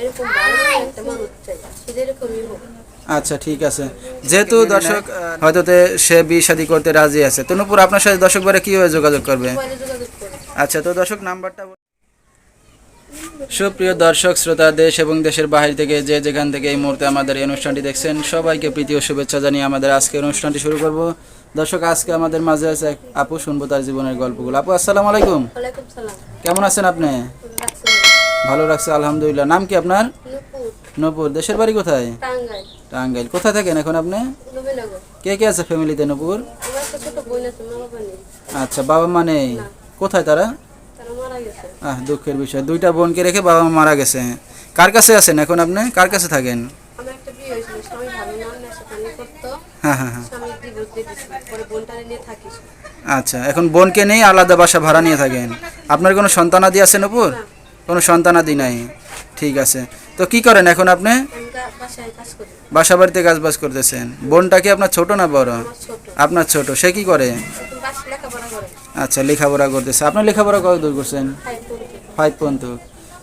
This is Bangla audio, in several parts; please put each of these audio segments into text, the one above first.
এরকম ভালো একটা মানুষ চাই। সেটা হোক। আচ্ছা ঠিক আছে। যেহেতু দর্শক হয়তো সে বিয়ে শাদী করতে রাজি আছে তো নূপুর আপনার সাথে দর্শক বারে কীভাবে যোগাযোগ করবে? আচ্ছা তো দর্শক নাম্বারটা সুপ্রিয় দর্শক শ্রোতা দেশ এবং দেশের বাহির থেকে যে যেখান থেকে এই মুহূর্তে আমাদের এই অনুষ্ঠানটি দেখছেন সবাইকে প্রীতি ও শুভেচ্ছা জানিয়ে আমাদের আজকের অনুষ্ঠানটি শুরু করব। দর্শক আজকে আমাদের মাঝে আছে আপু শুনব তার জীবনের গল্পগুলো। আপু আসসালামু আলাইকুম। কেমন আছেন আপনি? ভালো রাখছে আলহামদুলিল্লাহ। নাম কি আপনার? নপুর। দেশের বাড়ি কোথায়? টাঙ্গাইল। কোথায় থাকেন এখন আপনি? কে কে আছে ফ্যামিলিতে নপুর? আচ্ছা বাবা মা নেই। কোথায় তারা? আহ দুঃখের বিষয়। দুইটা বোনকে রেখে বাবা মা মারা গেছে। কার কাছে আছেন এখন আপনি? কার কাছে থাকেন? হ্যাঁ হ্যাঁ হ্যাঁ। আচ্ছা এখন বোনকে নেই আলাদা বাসা ভাড়া নিয়ে থাকেন। আপনার কোনো সন্তানাদি আছে নপুর? কোনো সন্তানাদি নাই ঠিক আছে তো কি করেন এখন আপনি বাসা বাড়িতে কাজ বাজ করতেছেন বোনটা কি আপনার ছোট না বড় আপনার ছোট সে কি করে বাসা আচ্ছা লেখাপড়া করতেছে আপনার লেখাপড়া কত দূর করছেন ফাইভ পর্যন্ত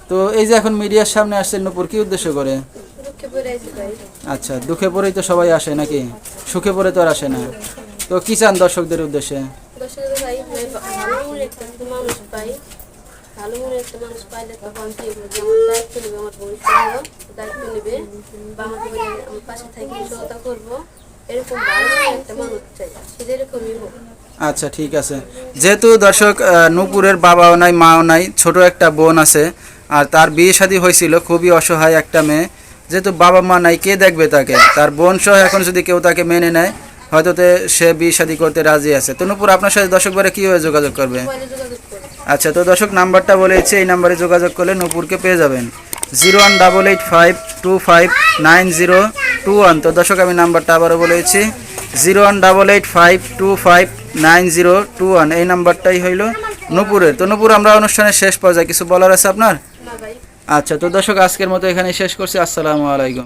তো এই যে এখন মিডিয়ার সামনে আসছেন নপুর কি উদ্দেশ্য করে আচ্ছা দুঃখে পড়েই তো সবাই আসে নাকি সুখে পড়ে তো আর আসে না তো কি চান দর্শকদের উদ্দেশ্যে ভালো মনে একটা মানুষ মনে পাইলে তখন কি আমার দায়িত্ব নেবে আমার ভবিষ্যৎ দায়িত্ব নেবে বা আমাকে আমার পাশে থাকি সহায়তা করব। এরকম ভালো একটা মানুষ চাই সেটা এরকমই হোক। আচ্ছা ঠিক আছে। যেহেতু দর্শক নূপুরের বাবাও নাই মাও নাই ছোট একটা বোন আছে আর তার বিয়ে শাদী হয়েছিল খুবই অসহায় একটা মেয়ে। যেহেতু বাবা মা নাই কে দেখবে তাকে? তার বোন সহ এখন যদি কেউ তাকে মেনে নেয় হয়তো তে সে বিয়ে শাদী করতে রাজি আছে। তো নূপুর আপনার সাথে দর্শক বারে কীভাবে যোগাযোগ করবে? আচ্ছা তো দর্শক, নাম্বারটা বলেছি এই নাম্বারে যোগাযোগ করলে নূপুরকে পেয়ে যাবেন। Zero one double eight five two five nine zero two one. তো দর্শক, আমি নাম্বারটা আবারও বলেছি zero one double eight five two five nine zero two one. এই নাম্বারটাই হইল নূপুরের। তো নূপুর, আমরা অনুষ্ঠানের শেষ পর্যায়ে কিছু বলার আছে আপনার? আচ্ছা তো দর্শক, আজকের মতো এখানে শেষ করছি। আসসালামু আলাইকুম।